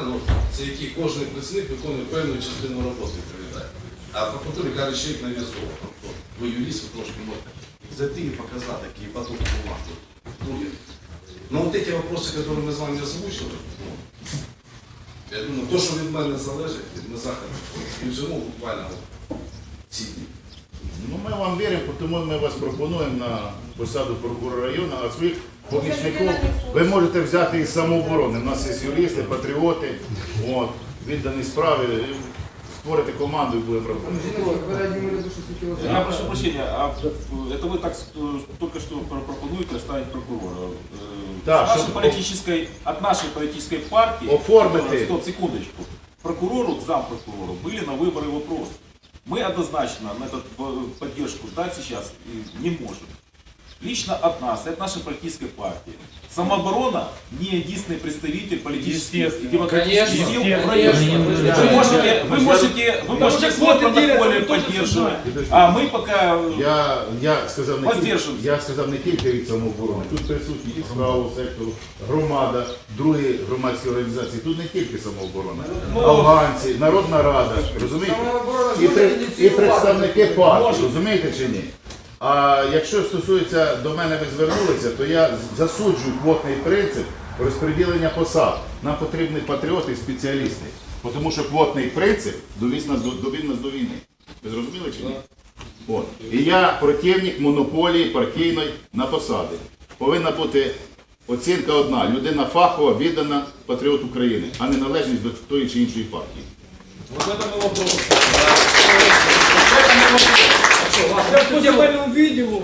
ну, це який кожен працівник виконує певну частину роботи відповідає. А прокуратура каже, що як нав'язово. Тобто, ви юрист, ви трошки можете зайти і показати, які поток бумаг тут. Ну, є. Но вот эти вопросы, которые мы с вами озвучили, ну, я думаю, то, що від мене залежить, від заходу, і всьому буквально от ці дні. Ну, ми вам віримо, тому ми вас пропонуємо на посаду прокурора району, а своїх помічників ви можете взяти із самооборони. У нас є юристи, патріоти, от, віддані справі. Створити команду і будемо працювати. Я прошу прощения, а э, это вы так э, только что про- пропонуете оставить прокурора? Э, Да, с нашей чтобы- политической, от нашей политической партии, Оформити. э, стоп, секундочку, прокурору, к зампрокурору были на выборы вопросы. Мы однозначно на эту э, поддержку ждать сейчас э, не можем. Лично от нас, от нашей политической партии. Самооборона не единственный представитель политических и демократических сил в районе. Вы можете, вы можете, вы можете свой протоколе поддерживать, а мы пока Я, я, сказав не тільки, Воздержуємося. я сказав не тільки від самооборони, тут присутні і з правого сектору, громада, другі громадські організації, тут не тільки самооборона, афганці, Народна Рада, розумієте? І, при- і представники партії, розумієте чи ні? А якщо стосується до мене ви звернулися, то я засуджую квотний принцип розподілення посад. Нам потрібні патріоти і спеціалісти. Тому що квотний принцип довів нас до війни. Ви зрозуміли чи ні? От. І я противник монополії партійної на посади. Повинна бути оцінка одна. Людина фахова, віддана патріот України, а не належність до тої чи іншої партії. Вот это мы вопрос. Я по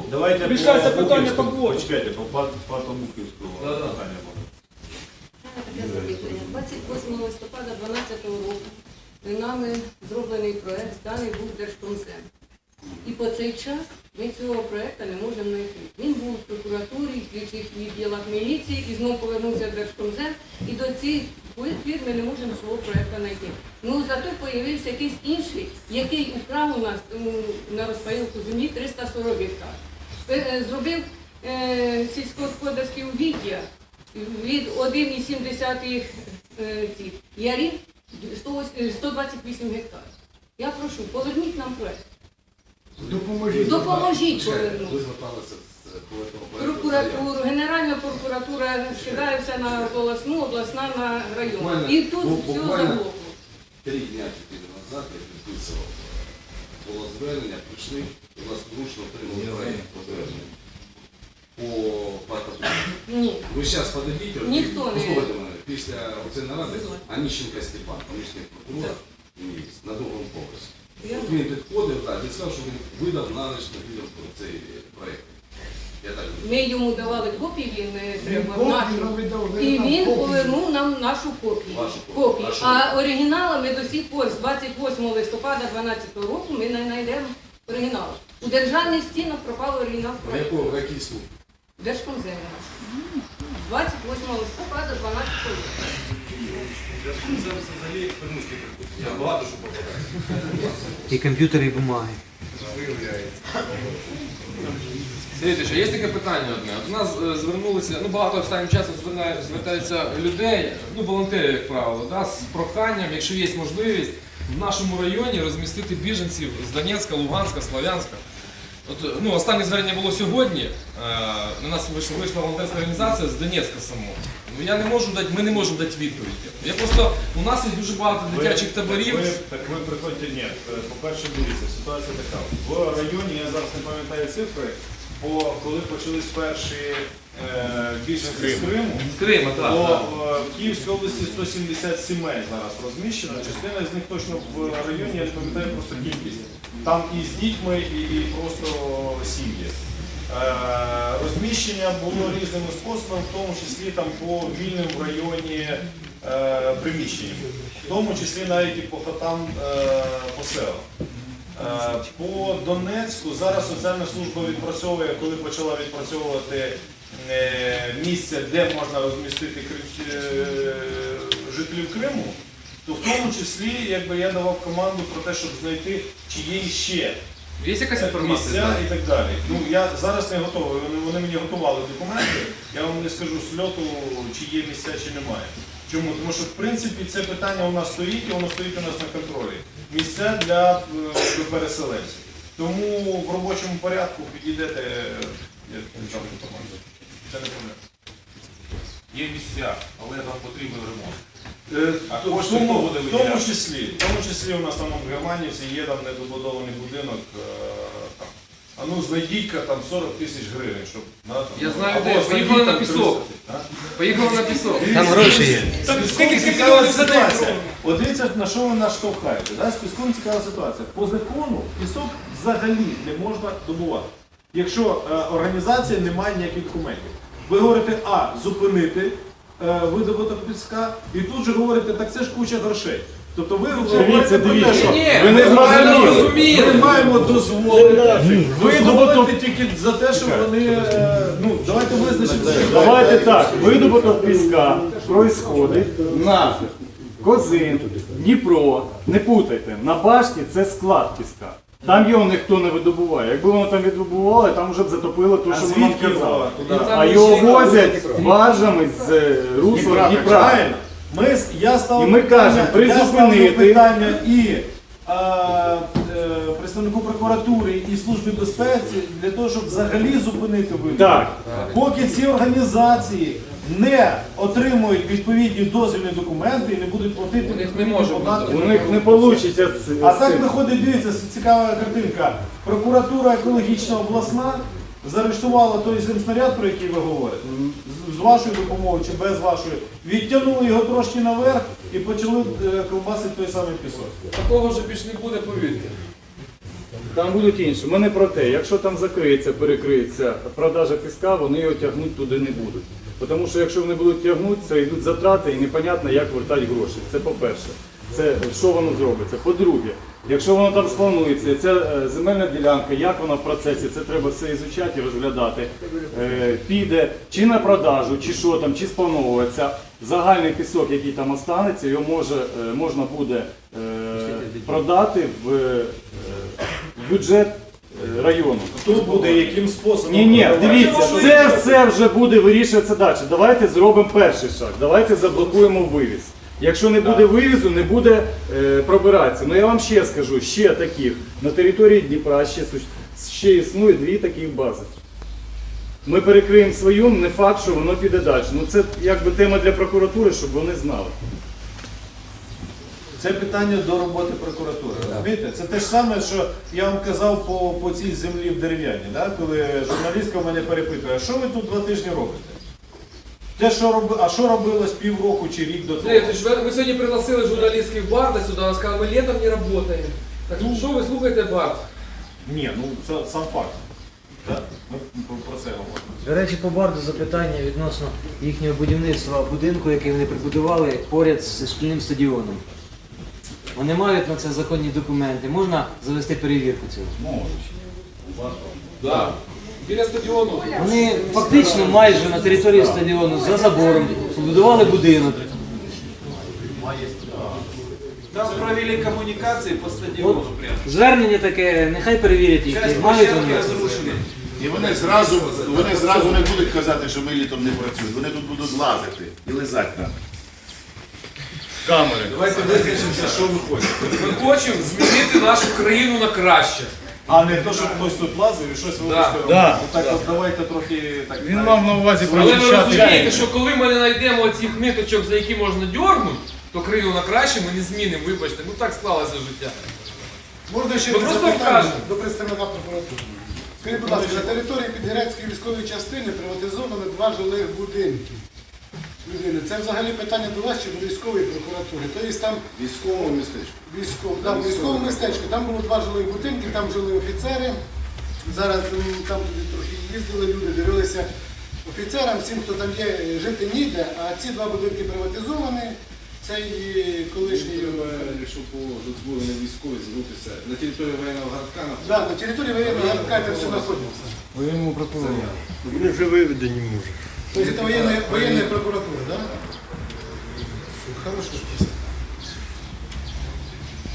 земельному Давайте рішається по питання Буківському. по площі. Почекайте, по Патомуківського Да-да. питання було. Таке запитання. 28 листопада 2012 року нами зроблений проект, зданий був Держкомзем. І по цей час ми цього проекту не можемо знайти. Він був в прокуратурі, в слідчих відділах міліції і знову повернувся в Держкомзем. І до цих пір ми не можемо цього проекту знайти. Ну зато з'явився якийсь інший, який украв у нас м, на розпайовку землі 340 гектар. Е, е, Зробив е, сільськогосподарські угіддя від 1,7 е, ярів 128 гектарів. Я прошу, поверніть нам проект. Допоможіть. Допоможіть повернути. Прокуратуру, Генеральна прокуратура скидається на обласну, обласна на район. І тут все буквально- Три дня чотири назад я підписував. Було звернення, прийшли, у вас вручно отримали проєкт по. По патопу. Ні. Ви зараз подадіть, от, Ніхто не- послухайте мене, після оцієї наради Аніщенка Степан, помічник прокурора, на другому поверсі. Я- От він підходив, так, він сказав, що він видав на ніч на відео про цей проєкт. Я так Ми йому давали копії, він не треба нашу. І він повернув нам нашу копію. Вашу копію. копію. А оригінала ми до сих пор з 28 листопада 2012 року ми не знайдемо оригіналу. У державних стінах пропав оригінал якого, в який суд? Держкомземі. 28 листопада 12 року. Я багато що попадаю. І комп'ютери, і бумаги. Дивіться, що є таке питання одне. От у нас е, звернулися, ну багато останнім часом звертаються людей, ну волонтерів, як правило, да, з проханням, якщо є можливість, в нашому районі розмістити біженців з Донецька, Луганська, Слов'янська. От, ну, останнє звернення було сьогодні. Е, На нас вийшла, вийшла волонтерська організація з Донецька самого. Ну я не можу дати, ми не можемо дати відповіді. Я просто у нас є дуже багато дитячих таборів. Ви, так ви приходьте, ні. Е, По-перше, дивіться, ситуація така. В районі, я зараз не пам'ятаю цифри, бо коли почались перші е, біженці з Криму, З Крима, так. то так. е, в Київській області 170 сімей зараз розміщено. Частина з них точно в районі, я не пам'ятаю просто кількість. Там і з дітьми, і, просто сім'ї. Е, розміщення було різними способами, в тому числі там по вільним в районі приміщенням, в тому числі навіть і по хатам по селам. Е, По Донецьку зараз соціальна служба відпрацьовує, коли почала відпрацьовувати місце, де можна розмістити е, жителів Криму, то в тому числі якби я давав команду про те, щоб знайти, чи є ще Є якась інформація? місця і так далі. Ну я зараз не готовий. Вони, вони мені готували документи. Я вам не скажу з льоту, чи є місця, чи немає. Чому? Тому що в принципі це питання у нас стоїть і воно стоїть у нас на контролі. Місця для е, переселенців. Тому в робочому порядку підійдете, е, я там. Це не проблема. Є місця, але там потрібен ремонт. Е, А в кошти тому, хто буде в тому виділяти? числі, в тому числі у нас там в Германівці є там недобудований будинок. е, Там. А ну знайдіть-ка там 40 тисяч гривень, щоб на там, Я знаю, де. знайдіть Поїхали на пісок. 300, а? Поїхали на пісок. Там гроші є. З піском цікава мільйонів за день ситуація. От дивіться, на що ви нас штовхаєте. Да? З піском цікава ситуація. По закону пісок взагалі не можна добувати. Якщо е, організація не має ніяких документів. Ви говорите, а, зупинити е, видобуток піска, і тут же говорите, так це ж куча грошей. Тобто ви говорите про те, що Ви не ми маємо дозволити видобути тільки за те, що вони. е, Ну, давайте визначимо. Давайте так, видобуток піска происходить на Козин, Дніпро, не путайте, на башті це склад піска. Там його ніхто не видобуває. Якби воно там видобувало, там вже б затопило те, що воно туди? А його возять баржами з е, русла Дніпра. Ми, я ставив І ми кажемо, призупинити. питання і а, е, представнику прокуратури і службі безпеки для того, щоб взагалі зупинити вибір. Так. Поки ці організації не отримують відповідні дозвільні документи і не будуть платити У них не може податки. бути. У них не вийде. А так виходить, дивіться, цікава картинка. Прокуратура екологічна обласна заарештувала той земснаряд, про який ви говорите, з- з вашою допомогою чи без вашої, відтягнули його трошки наверх і почали е, ковбасити той самий пісок. Такого вже більш не буде, повірте. Там будуть інші. Ми не про те. Якщо там закриється, перекриється продажа піска, вони його тягнути туди не будуть. Тому що якщо вони будуть тягнути, це йдуть затрати і непонятно, як вертати гроші. Це по-перше. Це що воно зробиться. По-друге, якщо воно там спланується, ця е, земельна ділянка, як вона в процесі, це треба все ізучати і розглядати. Е, піде чи на продажу, чи що там, чи сплановується. Загальний пісок, який там останеться, його може, е, можна буде продати в бюджет району. Тут буде яким способом. Ні, ні, дивіться, це все вже буде вирішуватися далі. Давайте зробимо перший шаг. Давайте заблокуємо вивіз. Якщо не буде вивізу, не буде е, пробиратися. Ну я вам ще скажу, ще таких на території Дніпра ще, су- ще існує дві таких бази. Ми перекриємо свою, не факт, що воно піде далі. Ну це якби тема для прокуратури, щоб вони знали. Це питання до роботи прокуратури. Розумієте? Це те ж саме, що я вам казав по, по цій землі в дерев'яні, да? коли журналістка мене перепитує, а що ви тут два тижні робите? Те, що роби... А що робилось півроку чи рік до того? Сергій Анатолійович, ви- ви сьогодні пригласили журналістських Барда сюди, вона сказала, ми літом не працюємо. Так що ви слухаєте Бард? Ні, ну це сам факт. Да? Ми про- про це говоримо. До речі, по барду запитання відносно їхнього будівництва будинку, який вони прибудували поряд з шкільним стадіоном. Вони мають на це законні документи. Можна завести перевірку цього? Да. Біля стадіону. Вони фактично майже на території стадіону за забором побудували будинок. Там провели комунікації по стадіону прямо. Звернення таке, нехай перевірять їх. Мають вони. розрушені. І вони зразу, вони зразу не будуть казати, що ми літом не працюємо. Вони тут будуть лазити і лизати там. Камери. Давайте визначимося, що ви хочете. Ми хочемо змінити нашу країну на краще. А не то, щоб хтось тут лазив і щось вибачте. Да. Так от давайте трохи так. Він мав на увазі Але ви розумієте, що коли ми не знайдемо цих ниточок, за які можна дьорнути, то країну на краще ми не змінимо, вибачте. Ну так склалося життя. Можна ще Ми просто запитання до представника прокуратури. Скажіть, будь ласка, на території Підгірецької військової частини приватизовано два жилих будинки. Людини. Це взагалі питання до вас чи до військової прокуратури. Тобто там Військовому містечку. військов, да, військове містечко, там було два жилих будинки, там жили офіцери. Зараз м, там туди трохи їздили люди, дивилися офіцерам, всім, хто там є, жити ніде, а ці два будинки приватизовані. Це і колишній. Якщо по військові звернутися на території воєнного городка, на Да, на території воєнного городка це все знаходиться. Воєнному прокурору. Вони вже виведені може. То есть это военная, военная прокуратура, да? Хороший список.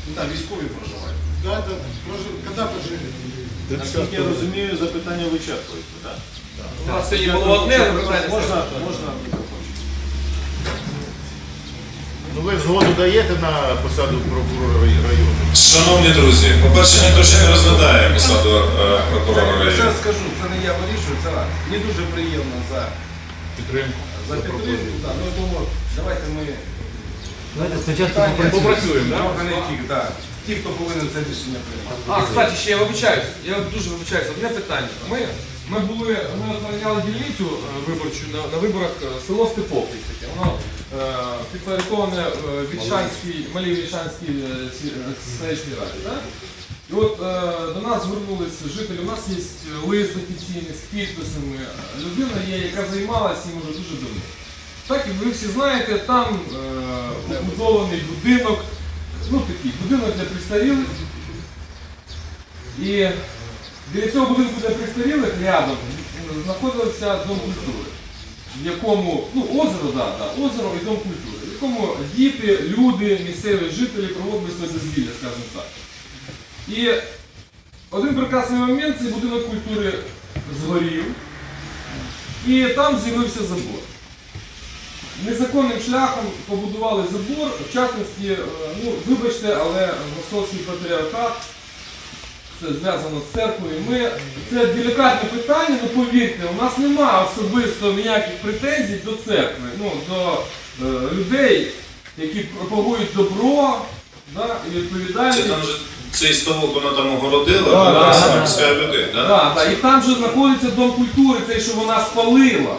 Ну так, військові проживають. Да, да, да. Прожи- Когда прожили? Наскільки я розумію, запитання вичерпується, так? У нас сьогодні було одне запитання. Можна, можна. Ну ви згоду даєте на посаду прокурора рай- району? Шановні друзі, по-перше, ніхто ще не розглядає посаду е, прокурора району. скажу, це не я вирішую, це. Мені дуже приємно за, Підтримку. за підтримку. Да. Ну, я думаю, давайте ми Давайте спочатку питання попрацюємо. да? ті, хто повинен це рішення приймати. А, кстати, ще я вибачаюсь, я дуже вибачаюсь, одне питання. Ми, ми були, ми охороняли дільницю е, виборчу на, на виборах е, село Степовки таке. Воно е, підпорядковане е, Вільшанській, малій Вільшанській е, е, селищній раді. Да? І от е, до нас звернулися жителі, у нас є лист офіційний з підписами. Людина є, яка займалася їм уже дуже давно. Так, і ви всі знаєте, там е, побудований будинок, ну такий будинок для престарілих. І біля цього будинку для престарілих рядом е, знаходився дом культури, в якому, ну озеро, да, да, озеро і дом культури, в якому діти, люди, місцеві жителі проводили своє дозвілля, скажімо так. І один прекрасний момент цей будинок культури згорів, і там з'явився забор. Незаконним шляхом побудували забор, в частності, е, ну, вибачте, але Московський патріархат, це зв'язано з церквою. Ми, це делікатне питання, ну повірте, у нас немає особисто ніяких претензій до церкви, ну, до е, людей, які пропагують добро да, і відповідальність. Цей ставок вона там огородила, Да, вона да, да. свя людей, да? Да, да, і там же знаходиться дом культури, цей, що вона спалила.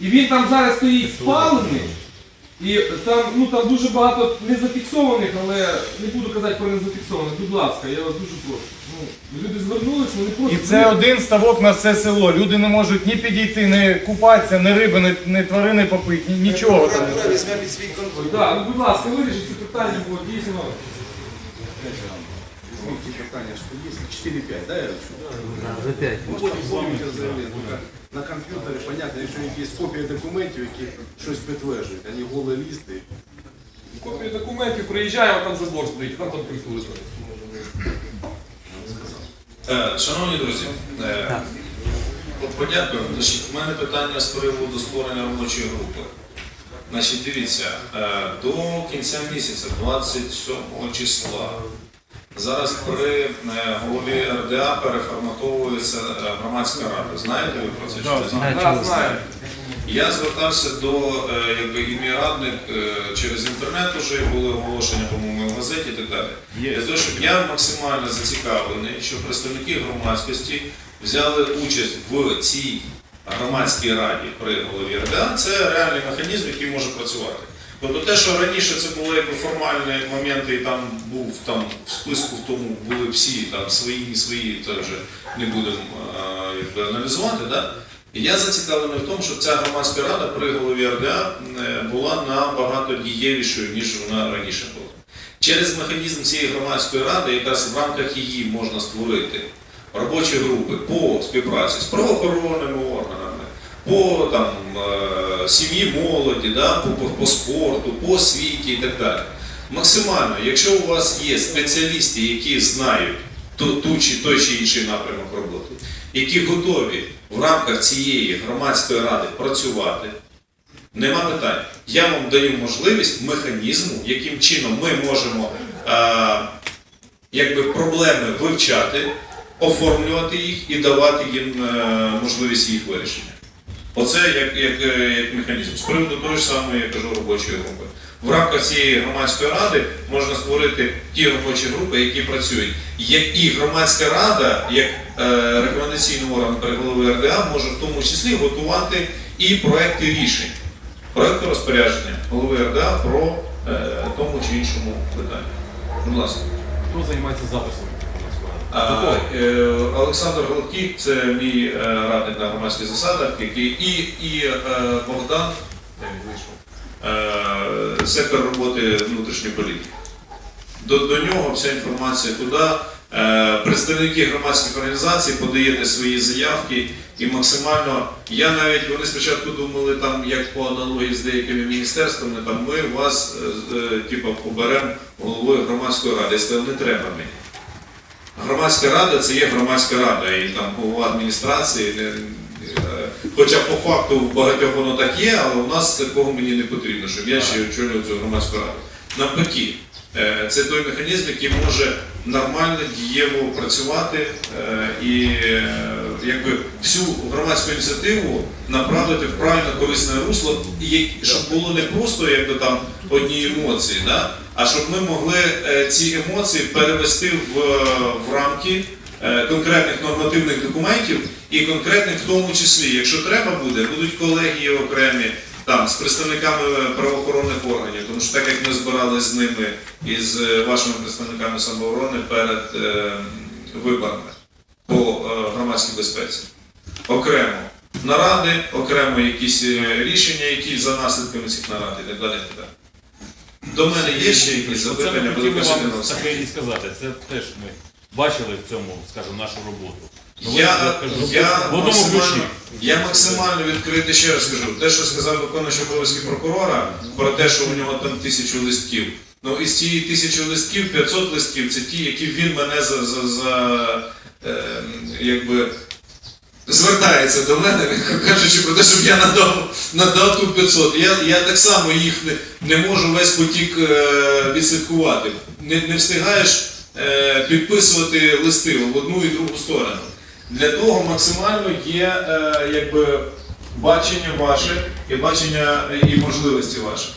І він там зараз стоїть спалений. І там, ну, там дуже багато незафіксованих, але не буду казати про незафіксованих, будь ласка, я вас дуже прошу. Ну, люди звернулися, вони просто. І це один ставок на все село. Люди не можуть ні підійти, не купатися, ні риби, ні, ні тварини попити, ні, нічого там. Да, ну, будь ласка, вирішіть це питання, бо дійсно. Ті питання, що є, 4-5, да, я речу? За п'ять. Можна оформити заявлення, тільки на комп'ютері, понятно, якщо якісь копії документів, які щось підтверджують, а не голі лісти. Копію документів приїжджаємо, там забор стоїть, там там культури. Е, Шановні друзі, е, от подякуємо. Значить, У мене питання з приводу створення робочої групи. Значить, дивіться, е, до кінця місяця, 27 числа, зараз при е, голові РДА переформатовується е, громадська рада. Знаєте ви про це? чи не знаєте? Знаю. Я звертався до е, якби і мій радник через інтернет уже були оголошення, по-моєму, в газеті і так далі. Для того, щоб я максимально зацікавлений, щоб представники громадськості взяли участь в цій громадській раді при голові РДА, це реальний механізм, який може працювати. Тобто те, що раніше це були якби формальні моменти, і там був там в списку в тому були всі там свої, не свої, це вже не будемо якби, аналізувати. Да? І я зацікавлений в тому, щоб ця громадська рада при голові РДА е, була набагато дієвішою, ніж вона раніше була. Через механізм цієї громадської ради, якраз в рамках її можна створити робочі групи по співпраці з правоохоронними органами, по там, е, сім'ї молоді, да, по, по, по спорту, по освіті і так далі. Максимально, якщо у вас є спеціалісти, які знають ту, ту чи той чи інший напрямок роботи, які готові в рамках цієї громадської ради працювати, нема питань. Я вам даю можливість механізму, яким чином ми можемо е, якби проблеми вивчати, оформлювати їх і давати їм е, можливість їх вирішення. Оце як, як, е, як механізм. З приводу того ж самої, я кажу, робочої групи. В рамках цієї громадської ради можна створити ті робочі групи, які працюють. Як і громадська рада, як е, рекомендаційний орган при голови РДА, може в тому числі готувати і проекти рішень, проекти розпорядження голови РДА про е, тому чи іншому питанню. Будь ласка. Хто займається записом? А, е, Олександр Голодків, це мій е, радник на громадських засадах, який і, і е, Богдан, е, сектор роботи внутрішньої політики. До, до нього вся інформація туди. Е, Представники громадських організацій подаєте свої заявки і максимально. Я навіть вони спочатку думали, там як по аналогії з деякими міністерствами, там ми вас е, е, типу, поберемо головою громадської ради. Я не треба мені. Громадська рада це є громадська рада, і там голова адміністрації, е, е, Хоча по факту в багатьох воно так є, але у нас такого мені не потрібно, щоб я ще очолював цю громадську раду. Навпаки, е, це той механізм, який може нормально, дієво працювати е, і якби всю громадську ініціативу направити в правильно корисне русло, і щоб було не просто якби там одні емоції, да? а щоб ми могли е, ці емоції перевести в, в рамки е, конкретних нормативних документів і конкретних в тому числі, якщо треба буде, будуть колегії окремі там з представниками правоохоронних органів, тому що так як ми збиралися з ними і з е, вашими представниками самооборони перед е, виборами по е, громадській безпеці. Окремо наради, окремо якісь е, рішення, які за наслідками цих нарад і так далі. і так далі. До мене є ще якісь запитання, це. і сказати. Це теж ми бачили в цьому, скажімо, нашу роботу. Ну, ви, Я, я, максимально, я максимально відкритий, ще раз скажу, те, що сказав виконуючий обов'язки прокурора, про те, що у нього там тисячу листків. Ну, із цієї тисячі листків, 500 листків, це ті, які він мене за, за, за е, якби, звертається до мене, кажучи про те, щоб я надав, надав 500. Я, я так само їх не, не можу весь потік е, відслідкувати. Не, не встигаєш е, підписувати листи в одну і другу сторону. Для того максимально є е, якби, бачення ваше і бачення і можливості ваші.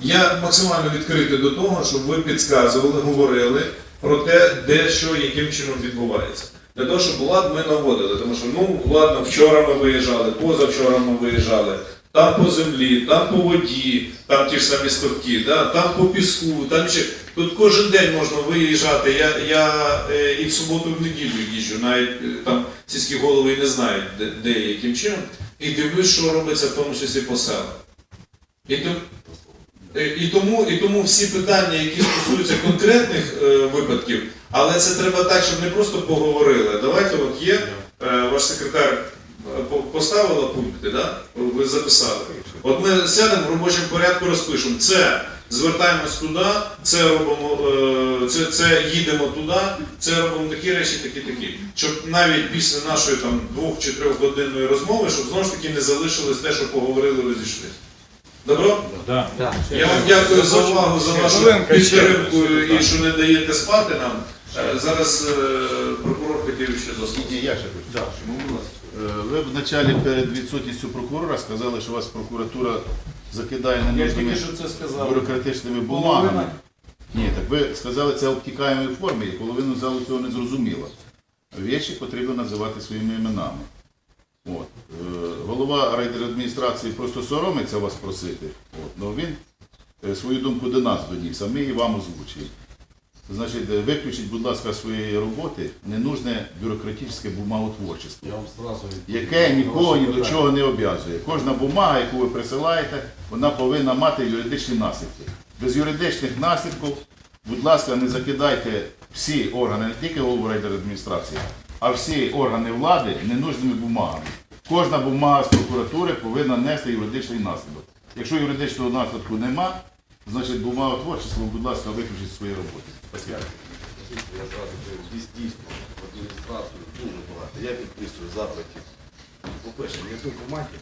Я максимально відкритий до того, щоб ви підказували, говорили про те, де що, яким чином відбувається. Для того, щоб лад ми наводили. Тому що, ну, ладно, вчора ми виїжджали, позавчора ми виїжджали, там по землі, там по воді, там ті ж самі ставки, да, там по піску, там ще. Тут кожен день можна виїжджати. Я, я е, і в суботу, і в неділю їжджу, навіть е, там сільські голови і не знають, де, де яким чином, і дивлюсь, що робиться в тому числі по селах. І, І тому, і тому всі питання, які стосуються конкретних е, випадків, але це треба так, щоб не просто поговорили. Давайте, от є е, ваш секретар е, поставила пункти, да? ви записали. От ми сядемо в робочому порядку, розпишемо. Це звертаємось туди, це робимо, е, це, це їдемо туди, це робимо такі речі, такі, такі. Щоб навіть після нашої там двох чи трьох годинної розмови, щоб знову ж таки не залишилось те, що поговорили, розійшлися. Добро? Да. Так. Я вам дякую за увагу, за вашу підтримку і що не даєте спати нам. Е, Зараз е, прокурор хотів ще заслухати. Ні, я ще хочу. Е, Ви в началі перед відсутністю прокурора сказали, що вас прокуратура закидає ненужними бюрократичними бумагами. Ні, так ви сказали це в обтікаємій формі, і половину залу цього не зрозуміла. Речі потрібно називати своїми іменами. От. Голова райдержадміністрації просто соромиться вас просити, От. але він е, свою думку до нас доніс, а ми її вам озвучимо. Значить, е, виключіть, будь ласка, своєї роботи ненужне бюрократичне бумаготворчество, яке нікого ні до чого не обов'язує. Кожна бумага, яку ви присилаєте, вона повинна мати юридичні наслідки. Без юридичних наслідків, будь ласка, не закидайте всі органи, не тільки голову райдержадміністрації, а всі органи влади ненужними бумагами. Кожна бумага з прокуратури повинна нести юридичний наслідок. Якщо юридичного наслідку нема, значить бумага творчество, будь ласка, виключіть з своєї роботи. Спасибо. Я зразу кажу, дійс- дійсно в адміністрацію дуже багато. Я підписую запитів. По-перше, ни одной бумаги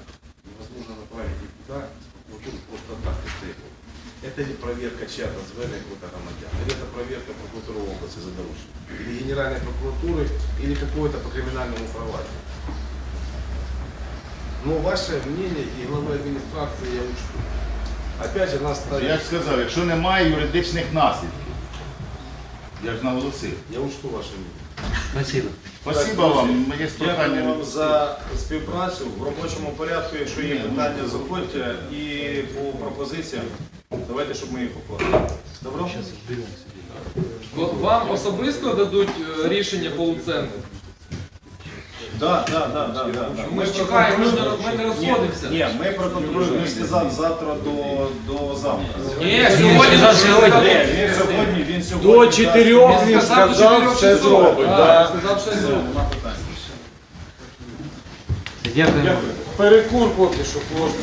невозможно направить никуда с прокуратуры просто так, без требований. Это не проверка чья-то звернення какого-то громадян, или это проверка прокуратуры области за нарушение, или Генеральной прокуратуры, или какое-то по криминальному проваджению. Но ваше мнение и главы администрации я учту. Опять же, нас Я ж сказав, якщо немає юридичних наслідків, я ж наголосив. Я учту ваше мнение. Спасибо. Спасибо вам, є Дякую вам за співпрацю. В робочому порядку, якщо є питання, заходьте і по пропозиціям. Давайте, щоб ми їх оформили. Добро? Вам особисто дадуть е, рішення по Так, так, так, так, так. Ми ж чекаємо, ми ж не- ми не розходимося. Ні, ми проконтролюємо, він сказав завтра до, до завтра. Ні, сьогодні сказав сьогодні. Ні, він сьогодні, він сьогодні. До дасть- чотирьох він сказав, часов. зробить. Да. Сказав, що зробить. Дякую. Дякую. Перекур поки що, хлопці.